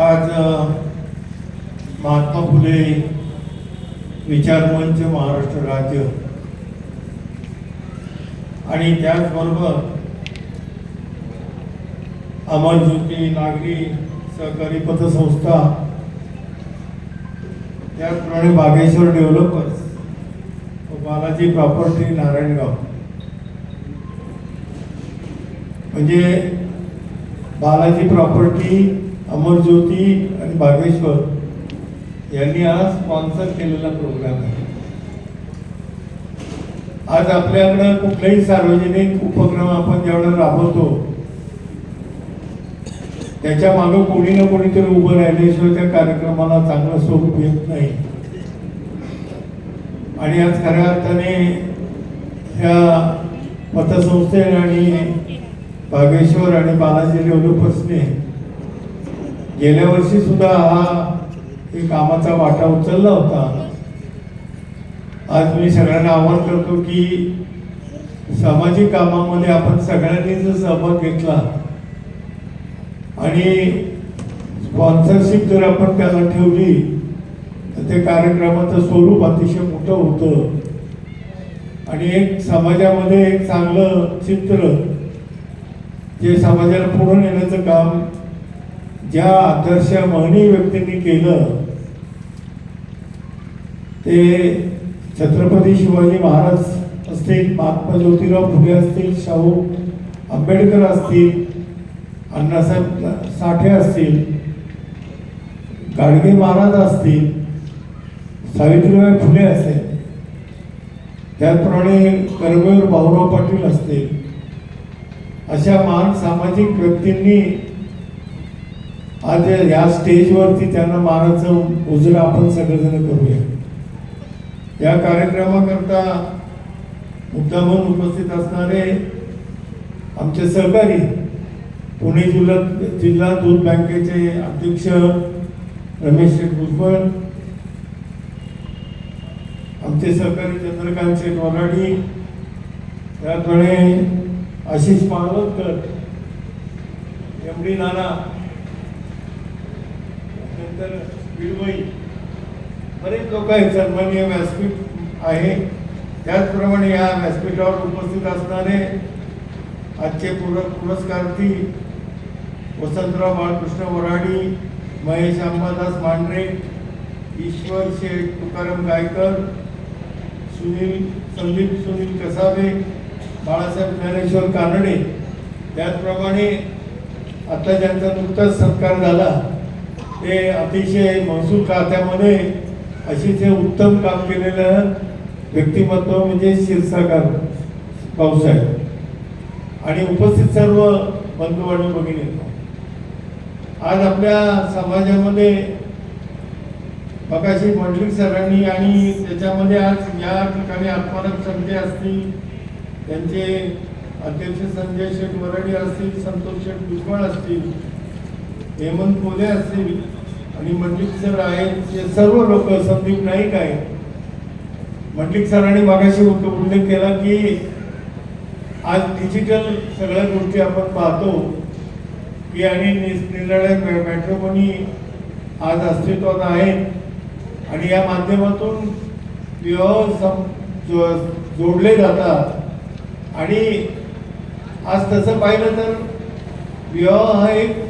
आज महात्मा फुले विचारमंच महाराष्ट्र राज्य. आणि त्याचबरोबर अमरज्योती नागरी सहकारी पतसंस्था त्याचप्रमाणे बागेश्वर डेव्हलपर्स व बालाजी प्रॉपर्टी नारायणगाव. म्हणजे बालाजी प्रॉपर्टी अमरज्योती आणि बागेश्वर यांनी आज स्पॉन्सर केलेला प्रोग्राम आहे. आज आपल्याकडं कुठलाही सार्वजनिक उपक्रम आपण ज्यावेळेला राबवतो त्याच्या मागं कोणी ना कोणीतरी उभं राहिल्याशिवाय त्या कार्यक्रमाला चांगलं स्वरूप येत नाही. आणि आज खऱ्या अर्थाने ह्या पतसंस्थेने आणि बागेश्वर आणि बालाजी डेव्हलपर्सने गेल्या वर्षी सुद्धा हा एक कामाचा वाटा उचलला होता. आज मी सगळ्यांना आवाहन करतो की सामाजिक कामामध्ये आपण सगळ्यांनी जर सहभाग घेतला. आणि स्पॉन्सरशिप जर आपण त्याला ठेवली तर ते कार्यक्रमाचं स्वरूप अतिशय मोठं होतं. आणि एक समाजामध्ये एक चांगलं चित्र जे समाजाला पुढे नेण्याचं काम ज्या आदर्श महनीय व्यक्तींनी केलं ते छत्रपती शिवाजी महाराज असतील महात्मा ज्योतिराव फुले असतील शाहू आंबेडकर असतील अण्णासाहेब साठे असतील गाडगे महाराज असतील सावित्रीबाई फुले असेल त्याचप्रमाणे कर्मवीर भाऊराव पाटील असतील अशा महान सामाजिक व्यक्तींनी आज या स्टेजवरती त्यांना मानाचं उजळं आपण सगळेजण करूया. या कार्यक्रमाकरता मुद्दामून उपस्थित असणारे आमचे सहकारी पुणे जिल्हा जिल्हा दूध बँकेचे अध्यक्ष रमेश शेठ भुजबळ आमचे सहकारी चंद्रकांत शेठ वराडी त्याद्वारे आशिष माळवणकर एम डी नाना त्यानंतर बिळवई बरेच लोक आहेत सन्माननीय व्यासपीठ आहे. त्याचप्रमाणे या व्यासपीठावर उपस्थित असणारे आजचे पुर पुरस्कार्थी वसंतराव बाळकृष्ण वराडी महेश अंबादास मांढरे ईश्वर शेठ तुकाराम गायकर सुनील संदीप सुनील कसाबे बाळासाहेब ज्ञानेश्वर कानडे. त्याचप्रमाणे आता ज्यांचा नुकताच सत्कार झाला ते अतिशय महसूल खात्यामध्ये अतिशय उत्तम काम केलेलं व्यक्तिमत्व म्हणजे क्षीरसागर पावसाहेब आणि उपस्थित सर्व बंधू आणि भगिनी. आज आपल्या समाजामध्ये मगाशी मंडलिक सरांनी आणि त्याच्यामध्ये आज या ठिकाणी आत्मानक संजय असतील त्यांचे अध्यक्ष संजय शेठ वराडी असतील संतोष शेठ भुजबळ असतील हेमंत कोले असतील आणि मंडलिक सर आहेत हे सर्व लोक संदीप नाईक आहेत. मंडलिक सरांनी मागाशी उल्लेख केला की आज डिजिटल सगळ्या गोष्टी आपण पाहतो की आणि निस- निरनिराळ्या मॅ- आज अस्तित्वात आहेत. आणि या माध्यमातून विवाह जो- जोडले जातात. आणि आज तसं पाहिलं तर विवाह हा एक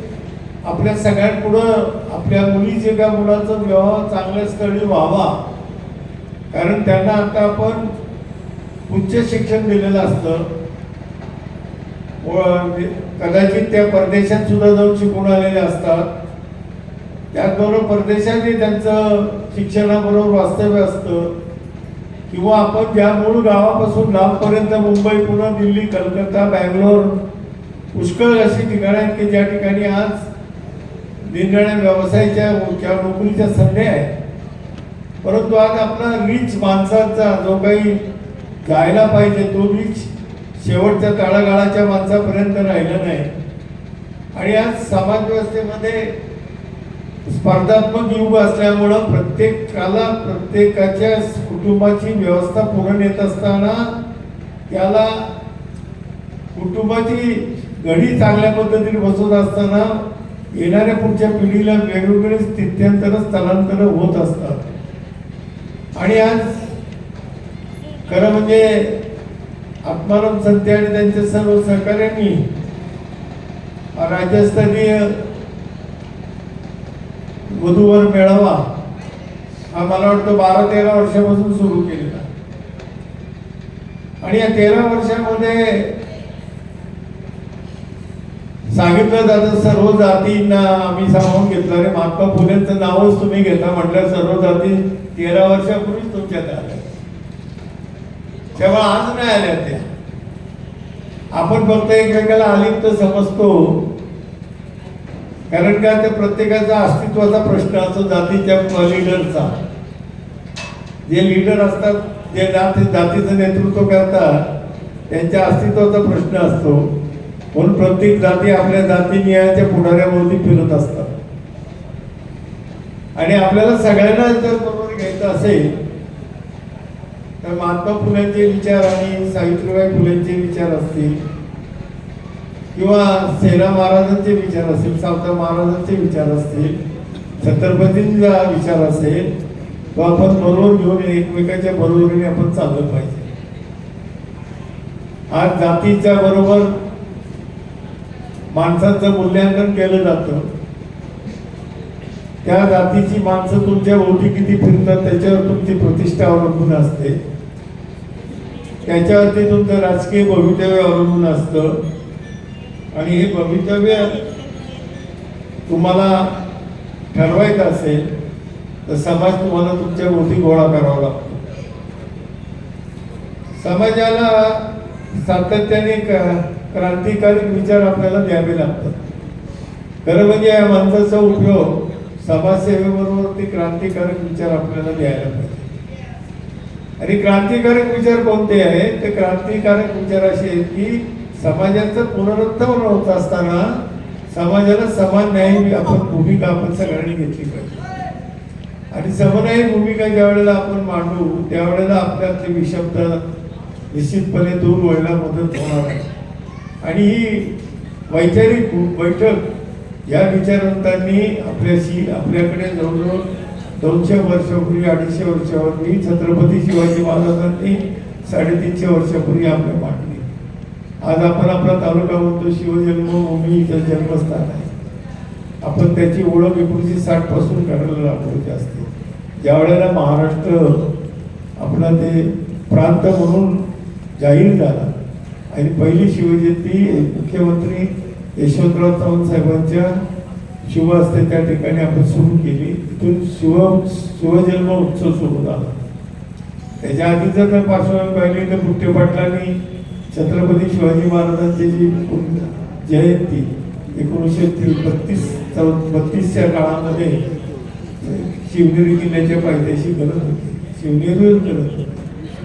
आपल्या सगळ्यांपुढं आपल्या मुलीचे का मुलाचा विवाह चांगल्या स्थळी व्हावा. कारण त्यांना आता आपण उच्च शिक्षण दिलेलं असतं. म्हणजे कदाचित त्या परदेशात सुद्धा जाऊन शिकून आलेले असतात. त्याचबरोबर परदेशातही त्यांचं शिक्षणाबरोबर वास्तव्य असतं. किंवा आपण ज्या मूळ गावापासून लांबपर्यंत मुंबई पुणे दिल्ली कलकत्ता बँगलोर पुष्कळ अशी ठिकाणं आहेत की ज्या ठिकाणी आज निरनिराळ्या व्यवसायाच्या किंवा नोकरीच्या संधी आहेत परंतु आज आपला रीच माणसाचा जो काही जायला पाहिजे तो रीच शेवटच्या तळागाळाच्या माणसापर्यंत राहिला नाही. आणि आज समाज व्यवस्थेमध्ये स्पर्धात्मक युग असल्यामुळं प्रत्येकाला प्रत्येकाच्या कुटुंबाची व्यवस्था पूर्ण येत असताना त्याला कुटुंबाची घडी चांगल्या पद्धतीने बसवत असताना येणाऱ्या पुढच्या पिढीला वेगवेगळे स्थित्यंतर स्थलांतर होत असतात. आणि आज खरं म्हणजे आत्माराम संते आणि त्यांच्या सर्व सहकार्यांनी राज्यस्तरीय वधूवर मेळावा हा मला वाटतं बारा तेरा वर्षापासून सुरू केलेला आणि या तेरा वर्षामध्ये सांगितलं जातं सर्व जातींना आम्ही सामावून घेतलं. रे महात्मा फुलेंचं नावच तुम्ही घेता म्हटलं सर्व जाती तेरा वर्षापूर्वीच तुमच्यात आल्या. तेव्हा आज नाही आल्या त्या. आपण फक्त एकमेकाला आलिप्त समजतो. कारण का त्या प्रत्येकाचा अस्तित्वाचा प्रश्न असतो जातीच्या लिडरचा जे लिडर असतात जे जाती जातीचं नेतृत्व करतात त्यांच्या अस्तित्वाचा प्रश्न असतो. म्हणून प्रत्येक जाती आपल्या जाती न्यायाच्या फिरत असतात. आणि आपल्याला सगळ्यांना जर बरोबर घ्यायचं असेल तर महात्मा फुलेंचे विचार आणि सावित्रीबाई फुलेंचे विचार असतील किंवा सेना महाराजांचे विचार असतील सावता महाराजांचे विचार असतील छत्रपतींचा विचार असेल तो आपण बरोबर घेऊन एकमेकाच्या बरोबरीने आपण चाललं पाहिजे. आज जातीच्या बरोबर माणसाचं मूल्यांकन केलं जातं. त्या जातीची माणसं तुमच्या ओटी किती फिरतात त्याच्यावर तुमची प्रतिष्ठा अवलंबून असते. त्याच्यावरती तुमचं राजकीय भवितव्य अवलंबून असतं. आणि हे भवितव्य तुम्हाला ठरवायचं असेल तर समाज तुम्हाला तुमच्या ओटी गोळा करावा लागतो. समाजाला सातत्याने क्रांतिकारी विचार आपल्याला द्यावे लागतात. खरं म्हणजे या माणसाचा उपयोग समाजसेवेबरोबर ते क्रांतिकारक विचार आपल्याला द्यायला पाहिजे. आणि क्रांतिकारक विचार कोणते आहेत ते क्रांतिकारक विचार असे आहेत की समाजाचं पुनरुत्थान होत असताना समाजाला समान न्याय आपण भूमिका आपण सगळ्यांनी घेतली पाहिजे. आणि समन्यायी भूमिका ज्या वेळेला आपण मांडू त्यावेळेला आपल्यातली विषमता निश्चितपणे दूर व्हायला मदत होणार आहे. आणि ही वैचारिक बैठक या विचारवंतांनी आपल्याशी आपल्याकडे जवळजवळ दोनशे वर्षापूर्वी अडीचशे वर्षापूर्वी छत्रपती शिवाजी महाराजांनी साडेतीनशे वर्षापूर्वी आपल्या मांडली आज आपण आपला तालुका म्हणतो शिवजन्मभूमी इथं जन्मस्थान आहे. आपण त्याची ओळख एकोणीसशे साठपासून करायला लागलो असते ज्या वेळेला महाराष्ट्र आपला ते प्रांत म्हणून जाहीर झाला आणि पहिली शिवजयंती मुख्यमंत्री यशवंतराव चव्हाण साहेबांच्या शिव असते त्या ठिकाणी आपण सुरू केली. तिथून शिव शिवजन्म उत्सव सुरू झाला. त्याच्या आधी जर मी पार्श्वभूमी पाहिली तर बुट्टे पाटलांनी छत्रपती शिवाजी महाराजांची जी जयंती एकोणीसशे ती- बत्तीस चौ बत्तीसच्या काळामध्ये शिवनेरी किल्ल्याच्या पायथ्याशी गरज होती. शिवनेरीवर गरज होते.